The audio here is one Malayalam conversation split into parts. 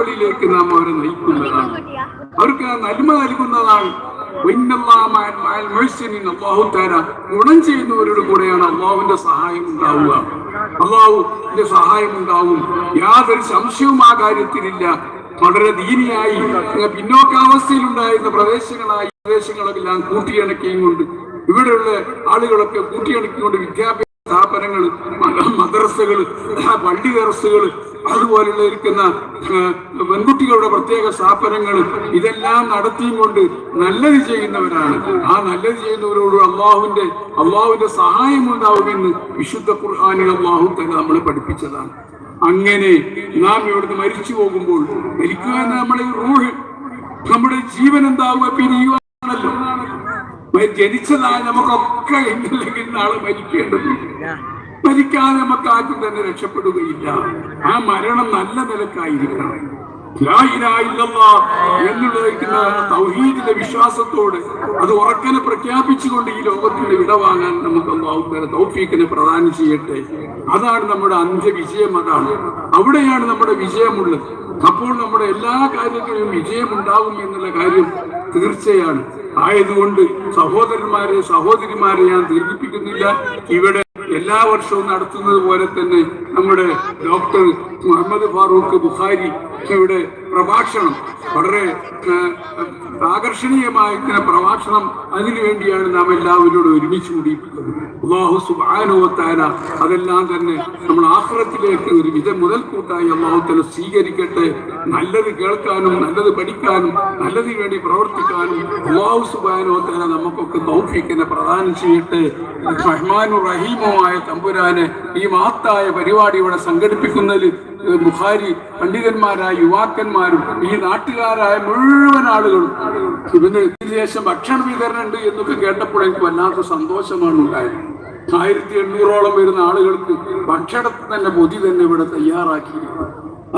നന്മകളിലേക്ക് നാം അവരെ നയിക്കുന്നതാണ്. അവർക്ക് നന്മ നൽകുന്നതാണ്. അള്ളാഹു താര ഗുണം ചെയ്യുന്നവരുടെ കൂടെയാണ് അള്ളാഹുവിന്റെ സഹായം ഉണ്ടാവുക. അള്ളാഹുവിന്റെ സഹായം ഉണ്ടാവും. യാതൊരു സംശയവും ആ കാര്യത്തിലില്ല. വളരെ ദീനിയായി. പിന്നോക്കാവസ്ഥയിലുണ്ടായിരുന്ന പ്രദേശങ്ങളായി പ്രദേശങ്ങളെല്ലാം കൂട്ടിയിണക്കിയും കൊണ്ട് ഇവിടെയുള്ള ആളുകളൊക്കെ കൂട്ടിയിണക്കിക്കൊണ്ട് വിദ്യാഭ്യാസ സ്ഥാപനങ്ങൾ മദ്രസകൾ പള്ളി ദർസുകൾ അതുപോലുള്ള ഇരിക്കുന്ന പെൺകുട്ടികളുടെ പ്രത്യേക സ്ഥാപനങ്ങൾ ഇതെല്ലാം നടത്തിയും കൊണ്ട് നല്ലത് ചെയ്യുന്നവരാണ്. ആ നല്ലത് ചെയ്യുന്നവരോട് അള്ളാഹുവിന്റെ അള്ളാഹുവിന്റെ സഹായം ഉണ്ടാവുമെന്ന് വിശുദ്ധ ഖുർആാനിൽ അള്ളാഹു തന്നെ നമ്മളെ പഠിപ്പിച്ചതാണ്. അങ്ങനെ നാം ഇവിടുന്ന് മരിച്ചു പോകുമ്പോൾ മരിക്കുക എന്ന നമ്മളെ റൂഹ് നമ്മുടെ ജീവൻ എന്താവുക പിരിയുവാണല്ലോ ജനിച്ചതായ നമുക്കൊക്കെ ഇന്നില്ലെങ്കിൽ നാളെ മരിക്കേണ്ടത് മരിക്കാതെ നമുക്ക് ആർക്കും തന്നെ രക്ഷപ്പെടുകയില്ല. ആ മരണം നല്ല നിലക്കായിരിക്കണം. എന്നുള്ള തൗഹീദിന്റെ വിശ്വാസത്തോട് അത് ഉറക്കനെ പ്രഖ്യാപിച്ചുകൊണ്ട് ഈ ലോകത്തിന്റെ വിടവാങ്ങാൻ നമുക്ക് അള്ളാഹുബേരെ തൗഫീഖിനെ പ്രദാനം ചെയ്യട്ടെ. അതാണ് നമ്മുടെ അഞ്ച് അന്ത്യവിജയം അതാണ്. അവിടെയാണ് നമ്മുടെ വിജയമുള്ളത്. അപ്പോൾ നമ്മുടെ എല്ലാ കാര്യങ്ങളിലും വിജയമുണ്ടാകും എന്നുള്ള കാര്യം തീർച്ചയാണ്. ആയതുകൊണ്ട് സഹോദരന്മാരെ സഹോദരിമാരെ ഞാൻ ദീർഘിപ്പിക്കുന്നില്ല. ഇവിടെ എല്ലാ വർഷവും നടത്തുന്നത് പോലെ തന്നെ നമ്മുടെ ഡോക്ടർ മുഹമ്മദ് ഫാറൂഖ് ബുഖാരി ഇവിടെ പ്രഭാഷണം വളരെ ആകർഷണീയമായ പ്രഭാഷണം അതിനുവേണ്ടിയാണ് നാം എല്ലാവരോടും ഒരുമിച്ച് കൂടിയിട്ടുള്ളത്. അതെല്ലാം തന്നെ നമ്മൾ ആഹ്റത്തിലേക്ക് ഒരു വിധ മുതൽക്കൂട്ടായി കൂട്ടായി അള്ളാഹുത്തല സ്വീകരിക്കട്ടെ. നല്ലത് കേൾക്കാനും നല്ലത് പഠിക്കാനും നല്ലതിനു വേണ്ടി പ്രവർത്തിക്കാനും അള്ളാഹു സുബാനുവത്താര നമുക്കൊക്കെ ദൗഹിക്കനെ പ്രദാനം ചെയ്യട്ടെ. റഹ്മാനു റഹീമുമായ തമ്പുരാനെ ഈ മഹത്തായ പരിപാടി ഇവിടെ സംഘടിപ്പിക്കുന്നതിൽ ബുഖാരി പണ്ഡിതന്മാരായ യുവാക്കന്മാരും ഈ നാട്ടുകാരായ മുഴുവൻ ആളുകളും ഇവന് ശേഷം ഭക്ഷണ വിതരണം ഉണ്ട് എന്നൊക്കെ കേട്ടപ്പോൾ എനിക്ക് വല്ലാത്ത സന്തോഷമാണ് ഉണ്ടായത്. ആയിരത്തി എണ്ണൂറോളം വരുന്ന ആളുകൾക്ക് ഭക്ഷണത്തിന്റെ പൊതി തന്നെ ഇവിടെ തയ്യാറാക്കിയിരിക്കുന്നു.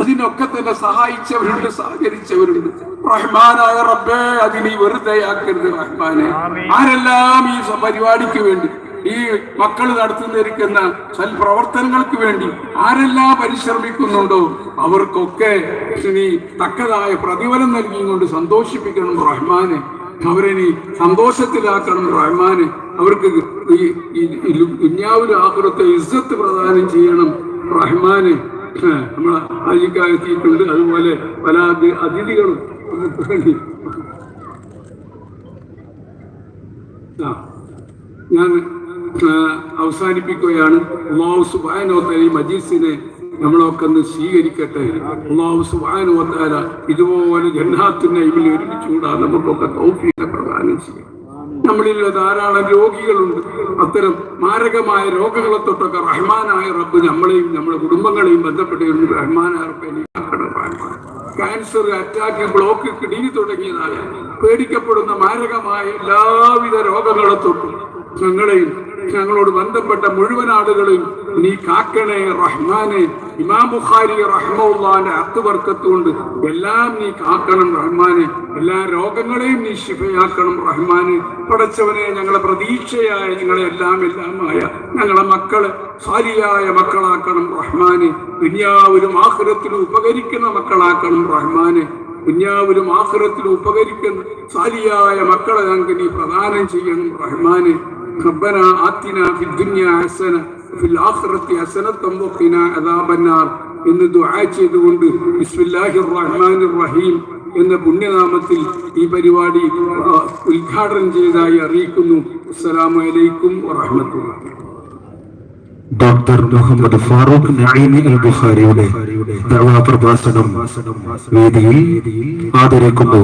അതിനൊക്കെ തന്നെ സഹായിച്ചവരുണ്ട് സഹകരിച്ചവരുണ്ട്. റഹ്മാനായ റബ്ബേ അതിനെ വെറുതെ ആക്കരുത് റഹ്മാനെ. ആരെല്ലാം ഈ പരിപാടിക്ക് വേണ്ടി ഈ മക്കൾ നടത്തുന്നിരിക്കുന്ന സൽപ്രവർത്തനങ്ങൾക്ക് വേണ്ടി ആരെല്ലാം പരിശ്രമിക്കുന്നുണ്ടോ അവർക്കൊക്കെ ഇനി തക്കതായ പ്രതിഫലം നൽകിക്കൊണ്ട് സന്തോഷിപ്പിക്കണം റഹ്മാനെ. അവരെ നീ സന്തോഷത്തിലാക്കണം റഹ്മാനെ. അവർക്ക് ഈ ആഹുറത്തെ ഇസ്സത്ത് പ്രദാനം ചെയ്യണം റഹ്മാനെ. നമ്മൾ ആജിക്കാരെത്തിയിട്ടുണ്ട് അതുപോലെ പല അതിഥികളും ഞാൻ അവസാനിപ്പിക്കുകയാണ്. അള്ളാഹു സുബാനോത്തല ഈ മജീസിനെ നമ്മളൊക്കെ ഒന്ന് സ്വീകരിക്കട്ടെ. അള്ളാഹു സുബാനോത്താല ഇതുപോലെ ജന്നാത്തിന്റെ ഇവിൽ ഒരുമിച്ചുകൂടാ നമുക്കൊക്കെ തൗഫീനെ പ്രദാനം ചെയ്യാം നമ്മളിൽ ധാരാളം രോഗികളുണ്ട്. അത്തരം മാരകമായ രോഗങ്ങളെ തൊട്ടൊക്കെ റഹ്മാനായ റബ്ബ് നമ്മളെയും നമ്മുടെ കുടുംബങ്ങളെയും ബന്ധപ്പെട്ടിരുന്നു റഹ്മാനായ റബ്ബ് ക്യാൻസർ അറ്റാക്ക് ബ്ലോക്ക് കിടിഞ്ഞു തുടങ്ങിയതായ പേടിക്കപ്പെടുന്ന മാരകമായ എല്ലാവിധ രോഗങ്ങളെ തൊട്ടും ഞങ്ങളെയും ഞങ്ങളോട് ബന്ധപ്പെട്ട മുഴുവൻ ആളുകളെയും നീ കാക്കണേ റഹ്മാനെ. ഇമാം ബുഖാരി റഹ്മുള്ളാന്റെ അത്തുവർക്കത്തുകൊണ്ട് എല്ലാം നീ കാക്കണം റഹ്മാനെ. എല്ലാ രോഗങ്ങളെയും നീ ശിഫയാക്കണം റഹ്മാനെ. പടച്ചവനെ ഞങ്ങളെ പ്രതീക്ഷയായ ഞങ്ങളെ എല്ലാം എല്ലാമായ ഞങ്ങളെ മക്കളെ സാരിയായ മക്കളാക്കണം റഹ്മാനെ. ദുനിയാവിലും ആഹ്റത്തിലും ഉപകരിക്കുന്ന മക്കളാക്കണം റഹ്മാനെ. ദുനിയാവിലും ആഹ്റത്തിലും ഉപകരിക്കുന്ന സാലിയായ മക്കളെ ഞങ്ങൾക്ക് നീ പ്രദാനം ചെയ്യണം റഹ്മാനെ. ربنا آتنا في الدنيا حسنة وفي الآخرة حسنة وقنا عذاب النار എന്ന് ദുആ ചെയ്തുകൊണ്ട് ബിസ്മില്ലാഹിർ റഹ്മാനിർ റഹീം എന്ന പുണ്യനാമത്തിൽ ഈ പരിപാടി ഉദ്ഘാടനം ചെയ്തതായി അറിയിക്കുന്നു അസ്സലാമു അലൈക്കും വറഹ്മത്തുള്ളാഹി ഡോക്ടർ മുഹമ്മദ് ഫാറൂഖ് നഈമി അൽ ബുഖാരിയുടെ ദഅവാ പ്രഭാഷണം വേദിയിൽ ആദരിക്കുന്നു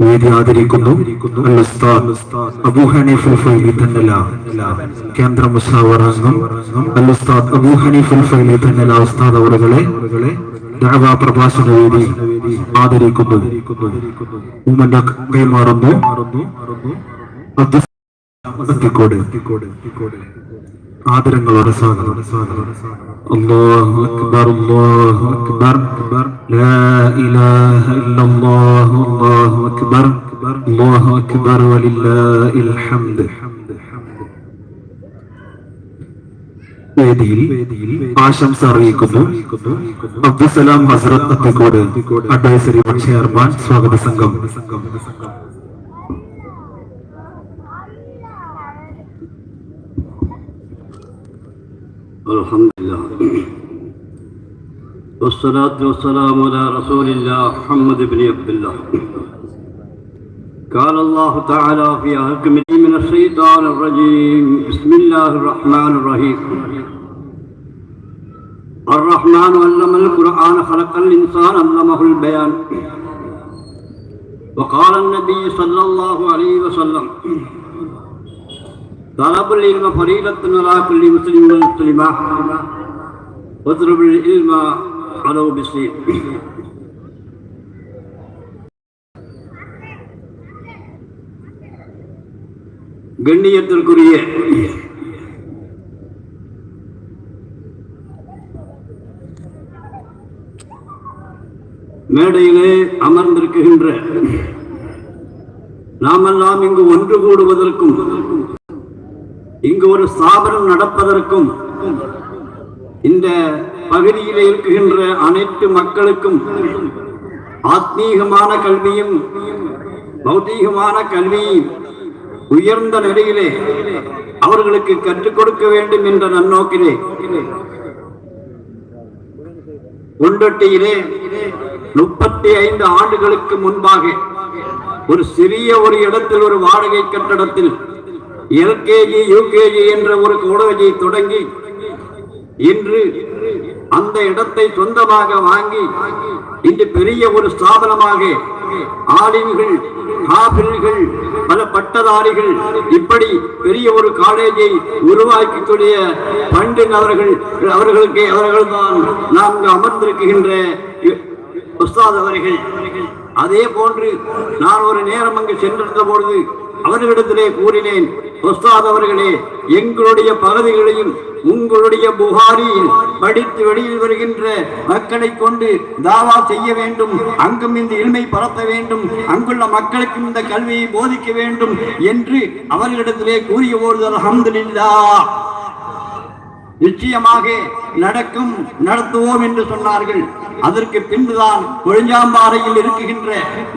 വേദി ആദരിക്കുന്നു. കേന്ദ്ര അൽ ഉസ്താദ് പ്രഭാഷണ വേദി ആദരിക്കുന്നു. ഉമ്മന്റെ കൈമാറുന്നു. അബ്ദുൽ എത്തിക്കോട് സ്വാഗതം അല്ലാഹു أكبر الله أكبر لا إله إلا الله الله أكبر الله أكبر ولله الحمد വേദിയിൽ ആശംസ അറിയിക്കുന്നു. അബ്ദുസലാം ഹസ്രത്ത് അത്തിക്കോട് അഡ്വൈസറി ചെയർമാൻ സ്വാഗത സംഘം. الحمد لله والصلاة والسلام على رسول الله محمد بن عبد الله قال الله تعالى في حكمه من الشيطان الرجيم بسم الله الرحمن الرحيم. الرحمن علم القرآن خلق الإنسان علمه البيان. وقال النبي صلى الله عليه وسلم طلب العلم فريضة على كل مسلم ومسلمة واطلب العلم على بسيط கண்ணியத்திற்குரிய மேடையிலே அமர்ந்திருக்கின்ற நாமெல்லாம் இங்கு ஒன்று கூடுவதற்கும் இங்கு ஒரு ஸ்தாபனம் நடப்பதற்கும் இந்த பகுதியில் இருக்கின்ற அனைத்து மக்களுக்கும் ஆத்மீகமான கல்வியும் பௌதீகமான கல்வியும் உயர்ந்த நிலையிலே அவர்களுக்கு கற்றுக் கொடுக்க வேண்டும் என்ற நன்னோக்கிலே கொண்டொட்டியிலே முப்பத்தி ஐந்து ஆண்டுகளுக்கு முன்பாக ஒரு சிறிய ஒரு இடத்தில் ஒரு வாடகை கட்டடத்தில் எல்கேஜி யூகேஜி என்ற ஒரு கோடகை தொடங்கி இன்று அந்த இடத்தை சொந்தமாக வாங்கி இன்று பெரிய ஒரு ஸ்தாபனமாக ஆலிம்கள் காபில்கள் பல பட்டதாரிகள் இப்படி பெரிய ஒரு காலேஜை உருவாக்கக்கூடிய பண்டின் அவர்கள் அவர்களுக்கு அவர்கள் நாம் இங்கு அமர்ந்திருக்கின்ற உஸ்தாத் அவர்கள். அதே போன்று நான் ஒரு நேரம் அங்கு சென்றிருந்த பொழுது அவர்களிடத்திலே கூறினேன் உஸ்தாத் அவர்களே எங்களுடைய பகுதிகளையும் உங்களுடைய புகாரியில் படித்து வெளியில் வருகின்ற மக்களை கொண்டு தாவா செய்ய வேண்டும் அங்கும் இந்த இல்மை பரத்த வேண்டும் அங்குள்ள மக்களுக்கு இந்த கல்வியை போதிக்க வேண்டும் என்று அவர்களிடத்திலே கூறிய பொழுது அல்ஹம்துலில்லாஹ். நிச்சயமாக நடக்கும் நடத்துவோம் என்று சொன்னார்கள். அதற்கு பின்புதான் கொழிஞ்சாம்பாறையில் இருக்குகின்ற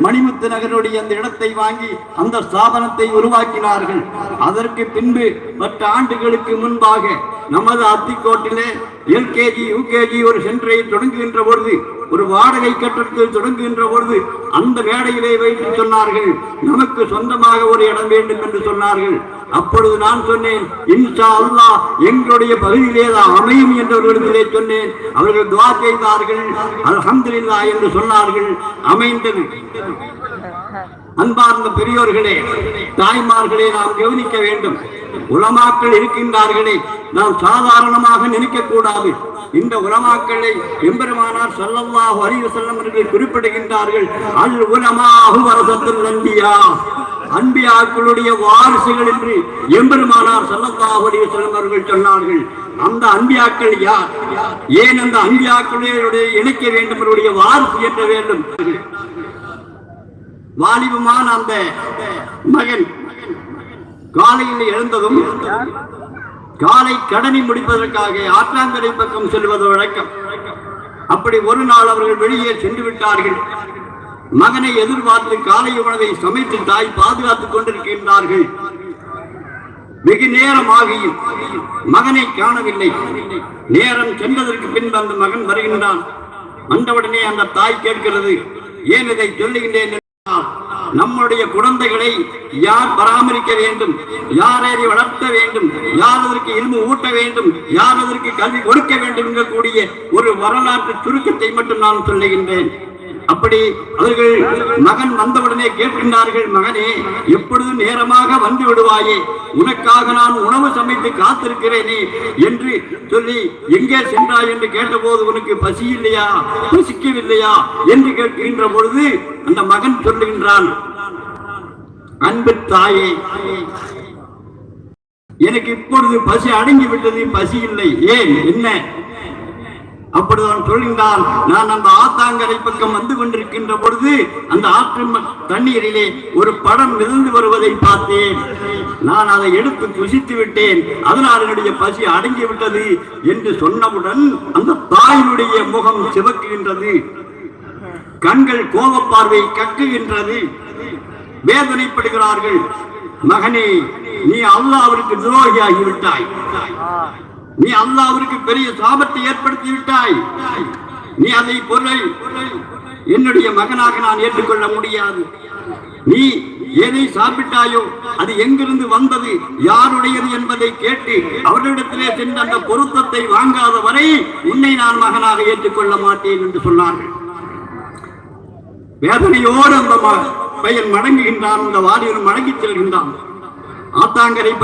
மணிமுத்து நகருடைய அந்த இடத்தை வாங்கி அந்த ஸ்தாபனத்தை உருவாக்கினார்கள். அதற்கு பின்பு பத்து ஆண்டுகளுக்கு முன்பாக நமது அத்திக்கோட்டிலே எல்கேஜி யூகேஜி ஒரு சென்டரை தொடங்குகின்ற பொழுது ஒரு வாடகை கட்டடத்தில் தொடங்குகின்ற பொழுது அந்த மேடையிலே வைத்து சொன்னார்கள் நமக்கு சொந்தமாக ஒரு இடம் வேண்டும் என்று சொன்னார்கள். அப்பொழுது நான் சொன்னேன் இன்ஷா அல்லாஹ் எங்களுடைய பகுதியிலே தான் அமையும் என்றவர்களிடத்திலே சொன்னேன். அவர்கள் துவா செய்தார்கள் அல்ஹம்துலில்லாஹ் என்று சொன்னார்கள். அமைந்தது. அன்பார்ந்த பெரியோர்களே தாய்மார்களே நாம் கவனிக்க வேண்டும். உலமாக்கள் இருக்கின்றார்களே நாம் சாதாரணமாக நினைக்க கூடாது இந்த உலமாக்களை எம்பெருமானார் ஸல்லல்லாஹு அறிவு செல்லம் என்று குறிப்பிடுகின்றார்கள் அல் உலமாஹு வரசத்துல் நம்பியா அன்பியாக்களுடைய வாரிசுகள் என்று எம்பெருமானார் ஸல்லல்லாஹு அறிவு செல்லம் அவர்கள் சொன்னார்கள். அந்த அன்பியாக்கள் யார்? ஏன் அந்த அன்பியாக்களுடைய இணைக்க வேண்டும் அவருடைய வாரிசு என்ற வேண்டும்? வாலிபமான அந்த மகன் காலையில் எழுந்ததும் காலை கடனை முடிப்பதற்காக ஆற்றாங்கரை பக்கம் செல்வது வழக்கம். அப்படி ஒரு நாள் அவர்கள் வெளியே சென்று விட்டார்கள். மகனை எதிர்பார்த்து காலை உணவை சமைத்து தாய் பாதுகாத்துக் கொண்டிருக்கின்றார்கள். வெகு நேரமாகியும் மகனை காணவில்லை. நேரம் சென்றதற்கு பின்பு அந்த மகன் வருகின்றான். வந்தவுடனே அந்த தாய் கேட்கிறது ஏன் இதை சொல்லுகின்றேன்? நம்முடைய குழந்தைகளை யார் பராமரிக்க வேண்டும்? யார் அதை வளர்த்த வேண்டும்? யார் அதற்கு இரும்பு ஊட்ட வேண்டும்? யார் அதற்கு கல்வி கொடுக்க வேண்டும் என்கக்கூடிய ஒரு வரலாற்று சுருக்கத்தை மட்டும் நான் சொல்லுகின்றேன். அப்படி அவர்கள் மகன் வந்தவுடனே கேட்கின்றார்கள் மகனே எப்பொழுது நேரமாக வந்து விடுவாயே. உனக்காக நான் உணவு சமைத்து காத்திருக்கிறேனே என்று சொல்லி எங்கே சென்றாய்? என்று கேட்டபோது உனக்கு பசி இல்லையா? பசிக்கவில்லையா? என்று கேட்கின்ற பொழுது அந்த மகன் சொல்லுகின்றான் அன்பு தாயே எனக்கு இப்பொழுது பசி அடங்கி விட்டது பசி இல்லை. ஏன்? என்ன? அப்படிதான் சொல்கின்றான். நான் அந்த ஆத்தாங்கரை பக்கம் வந்து கொண்டிருக்கின்ற பொழுது அந்த ஆற்று தண்ணீரிலே ஒரு படம் மிதந்து வருவதை பார்த்தேன். நான் அதை எடுத்து துசித்து விட்டேன். அதனால் என்னுடைய பசி அடங்கி விட்டது என்று சொன்னவுடன் அந்த தாயினுடைய முகம் சிவக்குகின்றது. கண்கள் கோபப்பார்வை கக்குகின்றது. வேதனைப்படுகிறார்கள். மகனே நீ அல்லாவிற்கு துரோகி ஆகிவிட்டாய் நீ அல்லாவிற்கு பெரிய சாபத்தை ஏற்படுத்தி விட்டாய் நீ அதை பொருளை என்னுடைய மகனாக நான் ஏற்றுக்கொள்ள முடியாது. நீ எதை சாப்பிட்டாயோ அது எங்கிருந்து வந்தது யாருடையது என்பதை கேட்டு அவர்களிடத்திலே சென்று அந்த பொருத்தத்தை வாங்காத வரை உன்னை நான் மகனாக ஏற்றுக்கொள்ள மாட்டேன் என்று சொன்னார்கள். வேதனையோடு அந்த பையன் மடங்குகின்றான் அந்த வாலிபன் மடங்கிச் செல்கின்றான். ஆத்தாங்கரை